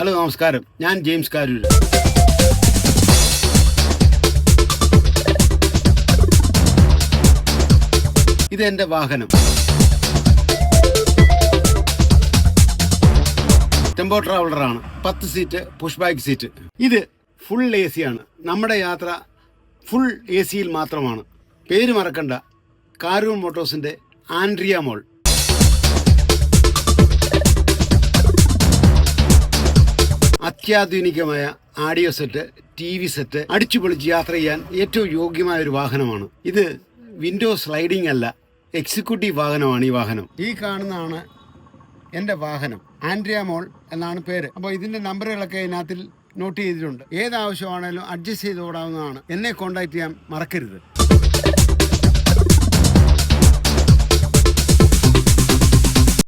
Hello നമസ്കാരം. ഞാൻ James Karoor ഇത് എന്റെ വാഹനം. ടെമ്പോ ട്രാവലറാണ്. പത്ത് സീറ്റ് പുഷ് ബാക്ക് സീറ്റ് ഇത് ഫുൾ എ ആണ്. നമ്മുടെ യാത്ര ഫുൾ എ സിയിൽ മാത്രമാണ്. പേര് മറക്കണ്ട. കാരൂർ മോട്ടോഴ്സിന്റെ ആൻഡ്രിയ മോൾ. അത്യാധുനികമായ audio set T V set അടിച്ചുപൊളിച്ച് യാത്ര ചെയ്യാൻ ഏറ്റവും യോഗ്യമായ ഒരു വാഹനമാണ്. ഇത് വിൻഡോ സ്ലൈഡിംഗ് അല്ല എക്സിക്യൂട്ടീവ് വാഹനമാണ് ഈ വാഹനം. ഈ കാണുന്നതാണ് എന്റെ വാഹനം ആൻഡ്രിയ മോൾ എന്നാണ് പേര്. അപ്പോൾ ഇതിന്റെ നമ്പറുകളൊക്കെ ഇതിനകത്തിൽ നോട്ട് ചെയ്തിട്ടുണ്ട്. ഏത് ആവശ്യമാണേലും അഡ്ജസ്റ്റ് ചെയ്ത് ഓടാവുന്നതാണ്. എന്നെ കോൺടാക്ട് ചെയ്യാൻ മറക്കരുത്.